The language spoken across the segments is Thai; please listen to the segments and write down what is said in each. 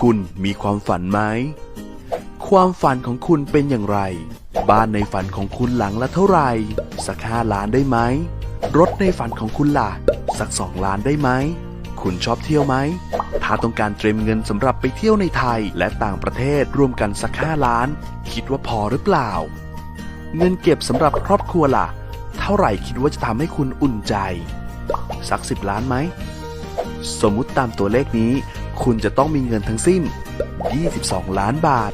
คุณมีความฝันไหม ความฝันของคุณเป็นอย่างไร บ้านในฝันของคุณหลังละเท่าไหร่ สักห้าล้านได้ไหม รถในฝันของคุณล่ะ สักสองล้านได้ไหม คุณชอบเที่ยวไหม ถ้าต้องการเตรียมเงินสำหรับไปเที่ยวในไทยและต่างประเทศรวมกันสักห้าล้าน คิดว่าพอหรือเปล่า เงินเก็บสำหรับครอบครัวล่ะ เท่าไหร่คิดว่าจะทำให้คุณอุ่นใจ สักสิบล้านไหม สมมุติตามตัวเลขนี้ คุณจะต้องมีเงินทั้งสิ้น 22 ล้านบาท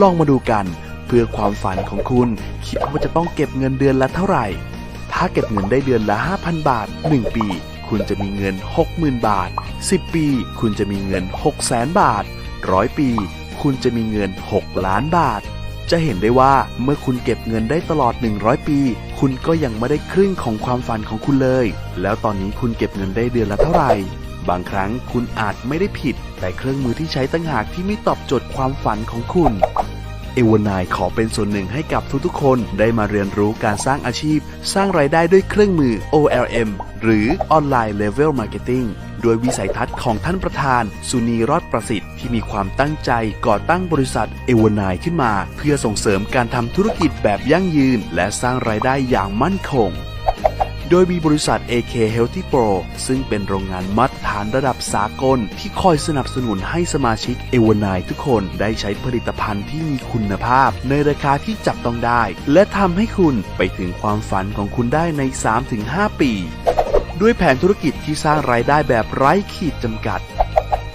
ลองมาดูกันเพื่อความฝันของคุณ คิดว่าจะต้องเก็บเงินเดือนละเท่าไหร่ ถ้าเก็บเงินได้เดือนละ 5,000 บาท 1 ปี คุณจะมีเงิน 60,000 บาท 10 ปี คุณจะมีเงิน 600,000 บาท 100 ปี คุณจะมีเงิน 6 ล้านบาท จะเห็นได้ว่าเมื่อคุณเก็บเงินได้ตลอด 100 ปี คุณก็ยังไม่ได้ครึ่งของความฝันของคุณเลย แล้วตอนนี้คุณเก็บเงินได้เดือนละเท่าไหร่ บางครั้งคุณอาจไม่ได้ผิด แต่เครื่องมือที่ใช้ตั้งหากที่ไม่ตอบโจทย์ความฝันของคุณ เอวานายขอเป็นส่วนหนึ่งให้กับทุกๆ คนได้มาเรียนรู้การสร้างอาชีพ สร้างรายได้ด้วยเครื่องมือ OLM หรือ Online Level Marketing โดยวิสัยทัศน์ของท่านประธาน สุนีรอดประสิทธิ์ที่มีความตั้งใจก่อตั้งบริษัทเอวานายขึ้นมา เพื่อส่งเสริมการทำธุรกิจแบบยั่งยืน และสร้างรายได้อย่างมั่นคง โดยมีบริษัท AK Healthy Pro ซึ่งเป็นโรงงานมาตรฐานระดับสากล ที่คอยสนับสนุนให้สมาชิกเอวานายทุกคนได้ใช้ผลิตภัณฑ์ที่มีคุณภาพ ในราคาที่จับต้องได้ และทำให้คุณไปถึงความฝันของคุณได้ใน 3-5 ปี ด้วยแผนธุรกิจที่สร้างรายได้แบบไร้ขีดจำกัด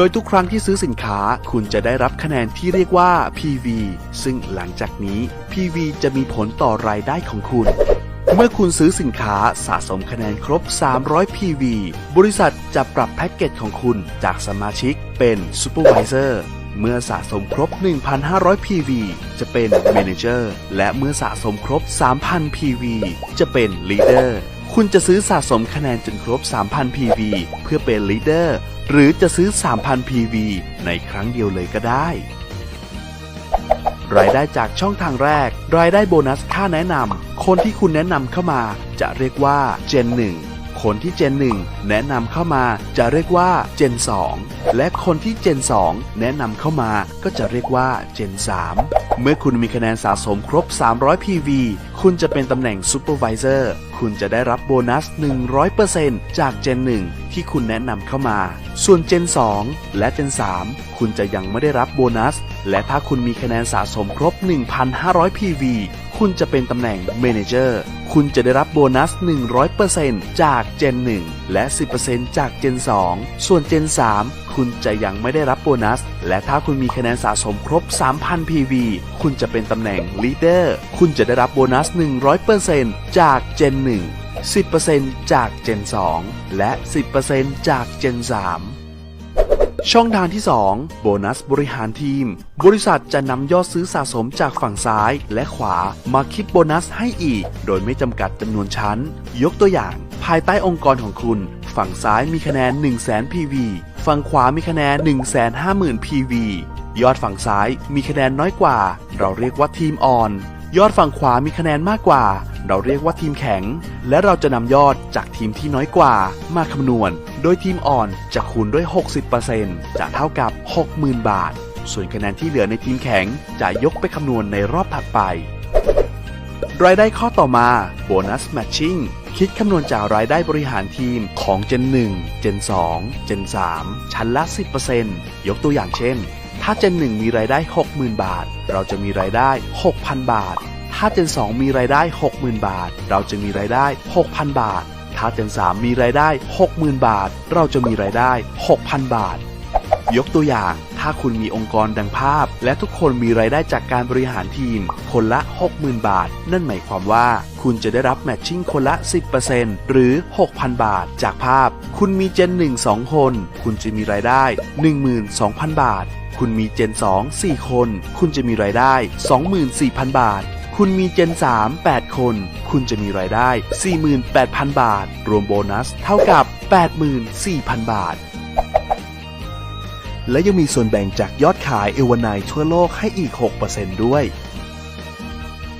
โดยทุกครั้งที่ซื้อสินค้าคุณจะได้รับคะแนนที่เรียกว่า PV ซึ่งหลังจากนี้ PV จะมีผลต่อรายได้ของคุณ เมื่อคุณซื้อสินค้าสะสมคะแนนครบ 300 PV บริษัทจะปรับแพ็กเกจของคุณจากสมาชิกเป็น Supervisor เมื่อสะสมครบ 1,500 PV จะเป็น Manager และเมื่อสะสมครบ 3,000 PV จะเป็น Leader คุณจะซื้อสะสมคะแนนจนครบ 3,000 PV เพื่อเป็น Leader หรือจะซื้อ 3,000 PV ในครั้งเดียวเลยก็ได้ รายได้จากช่องทางแรก รายได้โบนัสค่าแนะนำคนที่คุณแนะนำเข้ามา จะเรียกว่า Gen 1คนที่ Gen 1แนะนำเข้ามาจะเรียกว่า Gen 2และคนที่ Gen 2แนะนำเข้ามาก็จะเรียกว่า Gen 3เมื่อคุณมีคะแนนสะสมครบ 300 PV คุณจะเป็นตำแหน่ง Supervisor คุณจะได้รับโบนัส 100%จาก Gen 1 ที่คุณแนะนำเข้ามา ส่วน Gen 2 และ Gen 3 คุณจะยังไม่ได้รับโบนัส และถ้าคุณมีคะแนนสะสมครบ 1,500 PV คุณจะเป็นตำแหน่ง Manager คุณจะได้รับโบนัส 100%จาก Gen 1 และ 10%จาก Gen 2 ส่วน Gen 3 คุณจะยังไม่ได้รับโบนัส และถ้าคุณมีคะแนนสะสมครบ 3,000 PV คุณจะเป็นตำแหน่ง Leader คุณจะได้รับโบนัส 100%จาก Gen 1 10%จาก Gen 2 และ 10%จาก Gen 3 ช่องทางที่ 2 โบนัสบริหารทีม บริษัทจะนำยอดซื้อสะสมจากฝั่งซ้ายและขวามาคิดโบนัสให้อีก โดยไม่จำกัดจำนวนชั้น ยกตัวอย่าง ภายใต้องค์กรของคุณ ฝั่งซ้ายมีคะแนน 1 0 0 0 0แ PV ฝั่งขวามีคะแนน 1 5 0 0 0 0 PV ยอดฝั่งซ้ายมีคะแนนน้อยกว่า เราเรียกว่าทีมอ่อน ยอดฝั่งขวามีคะแนนมากกว่า เราเรียกว่าทีมแข็ง และเราจะนำยอดจากทีมที่น้อยกว่า มาคำนวณ โดยทีมอ่อนจะคูณด้วย 60%จะเท่ากับ 60,000 บาท ส่วนคะแนนที่เหลือในทีมแข็งจะยกไปคำนวณในรอบถัดไป รายได้ข้อต่อมาโบนัสแมทชิ่งคิดคำนวณจากรายได้บริหารทีมของ Gen 1 Gen 2 Gen 3 ชั้นละ 10%ยกตัวอย่างเช่น ถ้า Gen 1 มีรายได้ 60,000 บาท เราจะมีรายได้ 6,000 บาท ถ้า Gen 2 มีรายได้ 60,000 บาท เราจะมีรายได้ 6,000 บาท ถ้า Gen 3มีรายได้ 60,000 บาท เราจะมีรายได้ 6,000 บาท ยกตัวอย่าง ถ้าคุณมีองค์กรดังภาพ และทุกคนมีรายได้จากการบริหารทีม คนละ 60,000 บาท นั่นหมายความว่าคุณจะได้รับแมทชิ่งคนละ 10%หรือ 6,000 บาท จากภาพ คุณมีเจน 1 2 คน คุณจะมีรายได้ 12,000 บาท คุณมีเจน 2 4 คน คุณจะมีรายได้ 24,000 บาท คุณมีเจน 3 8 คน คุณจะมีรายได้ 48,000 บาท รวมโบนัส เท่ากับ 84,000 บาท และยังมีส่วนแบ่งจากยอดขายเอวานายทั่วโลกให้อีก 6%ด้วย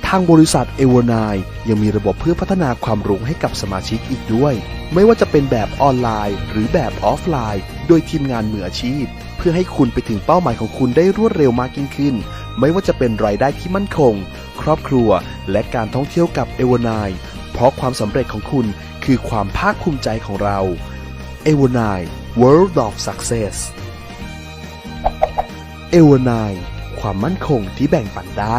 ทางบริษัทเอวานายยังมีระบบเพื่อพัฒนาความรู้ให้กับสมาชิกอีกด้วย ไม่ว่าจะเป็นแบบออนไลน์ หรือแบบออฟไลน์ โดยทีมงานมืออาชีพ เพื่อให้คุณไปถึงเป้าหมายของคุณได้รวดเร็วมากยิ่งขึ้น ไม่ว่าจะเป็นรายได้ที่มั่นคง ครอบครัว และการท่องเที่ยวกับเอวานายเพราะความสำเร็จของคุณคือความภาคภูมิใจของเราเอวานาย World of Success เอวานาย ความมั่นคงที่แบ่งปันได้